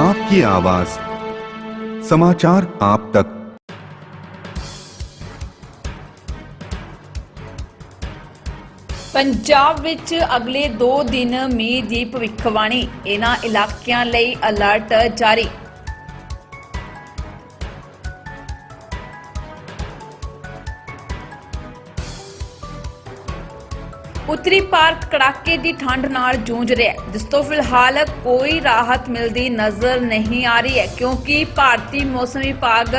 आपकी आवाज समाचार आप तक ਪੰਜਾਬ ਵਿੱਚ ਅਗਲੇ 2 ਦਿਨ ਮੀਂਹ ਦੀ ਭਵਿੱਖਬਾਣੀ ਇਹਨਾਂ ਇਲਾਕਿਆਂ ਲਈ ਅਲਰਟ ਜਾਰੀ ਉੱਤਰੀ ਭਾਰਤ ਕੜਾਕੇ ਦੀ ਠੰਡ ਨਾਲ ਜੂਝ ਰਿਹਾ ਹੈ। ਜਿਸ ਤੋਂ ਫਿਲਹਾਲ ਕੋਈ ਰਾਹਤ ਮਿਲਦੀ ਨਜ਼ਰ ਨਹੀਂ ਆ ਰਹੀ ਹੈ, ਕਿਉਂਕਿ ਭਾਰਤੀ ਮੌਸਮ ਵਿਭਾਗ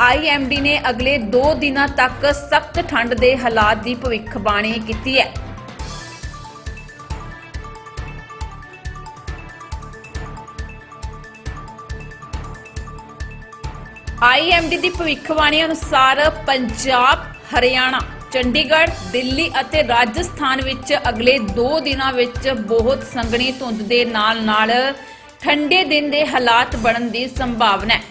ਆਈਐਮਡੀ ਨੇ ਅਗਲੇ 2 ਦਿਨਾਂ ਤੱਕ ਸਖਤ ਠੰਡ ਦੇ ਹਾਲਾਤ ਦੀ ਭਵਿੱਖਬਾਣੀ ਕੀਤੀ ਹੈ। ਆਈਐਮਡੀ ਦੀ ਭਵਿੱਖਬਾਣੀ ਅਨੁਸਾਰ ਪੰਜਾਬ, ਹਰਿਆਣਾ ਚੰਡੀਗੜ੍ਹ, ਦਿੱਲੀ ਅਤੇ ਰਾਜਸਥਾਨ ਵਿੱਚ ਅਗਲੇ 2 ਦਿਨਾਂ ਵਿੱਚ ਬਹੁਤ ਸੰਘਣੀ ਧੁੰਦ ਦੇ ਨਾਲ-ਨਾਲ ਠੰਡੇ ਦਿਨ ਦੇ ਹਾਲਾਤ ਬਣਨ ਦੀ ਸੰਭਾਵਨਾ ਹੈ।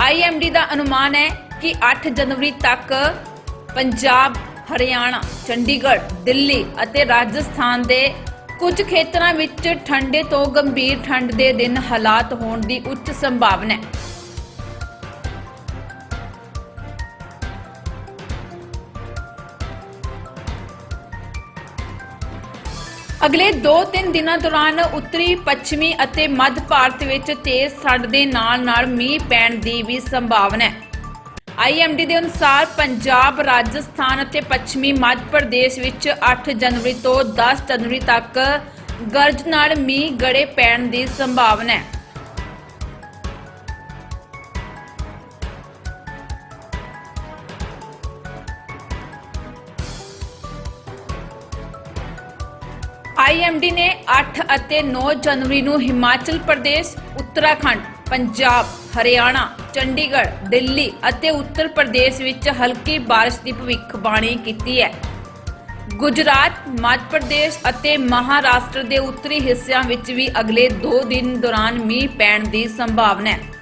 ਆਈਐਮਡੀ ਦਾ ਅਨੁਮਾਨ ਹੈ ਕਿ 8 ਜਨਵਰੀ ਤੱਕ ਪੰਜਾਬ, ਹਰਿਆਣਾ, ਚੰਡੀਗੜ੍ਹ, ਦਿੱਲੀ ਅਤੇ ਰਾਜਸਥਾਨ ਦੇ ਕੁਝ ਖੇਤਰਾਂ ਵਿੱਚ ਠੰਡੇ ਤੋਂ ਗੰਭੀਰ ਠੰਡ ਦੇ ਦਿਨ ਹਾਲਾਤ ਹੋਣ ਦੀ ਉੱਚ ਸੰਭਾਵਨਾ ਹੈ। ਅਗਲੇ 2-3 ਦਿਨਾਂ ਦੌਰਾਨ ਉੱਤਰੀ, ਪੱਛਮੀ ਅਤੇ ਮੱਧ ਭਾਰਤ ਵਿੱਚ ਤੇਜ਼ ਠੰਡ ਦੇ ਨਾਲ-ਨਾਲ ਮੀਂਹ ਪੈਣ ਦੀ ਵੀ ਸੰਭਾਵਨਾ ਹੈ। ਆਈਐਮਡੀ ਦੇ ਅਨੁਸਾਰ ਪੰਜਾਬ ਰਾਜਸਥਾਨ ਅਤੇ ਪੱਛਮੀ ਮੱਧ ਪ੍ਰਦੇਸ਼ ਵਿੱਚ 8 ਜਨਵਰੀ ਤੋਂ 10 ਜਨਵਰੀ ਤੱਕ ਗਰਜ ਨਾਲ ਮੀਂਹ ਗੜੇ ਪੈਣ ਦੀ ਸੰਭਾਵਨਾ ਹੈ। ਆਈਐਮਡੀ ਨੇ 8 ਅਤੇ 9 ਜਨਵਰੀ ਨੂੰ ਹਿਮਾਚਲ ਪ੍ਰਦੇਸ਼, ਉੱਤਰਾਖੰਡ, ਪੰਜਾਬ, ਹਰਿਆਣਾ, ਚੰਡੀਗੜ੍ਹ, ਦਿੱਲੀ ਅਤੇ ਉੱਤਰ ਪ੍ਰਦੇਸ਼ ਵਿੱਚ ਹਲਕੀ ਬਾਰਿਸ਼ ਦੀ ਭਵਿੱਖਬਾਣੀ ਕੀਤੀ ਹੈ। ਗੁਜਰਾਤ, ਮੱਧ ਪ੍ਰਦੇਸ਼ ਅਤੇ ਮਹਾਰਾਸ਼ਟਰ ਦੇ ਉੱਤਰੀ ਹਿੱਸਿਆਂ ਵਿੱਚ ਵੀ ਅਗਲੇ 2 ਦਿਨ ਦੌਰਾਨ ਮੀਂਹ ਪੈਣ ਦੀ ਸੰਭਾਵਨਾ ਹੈ।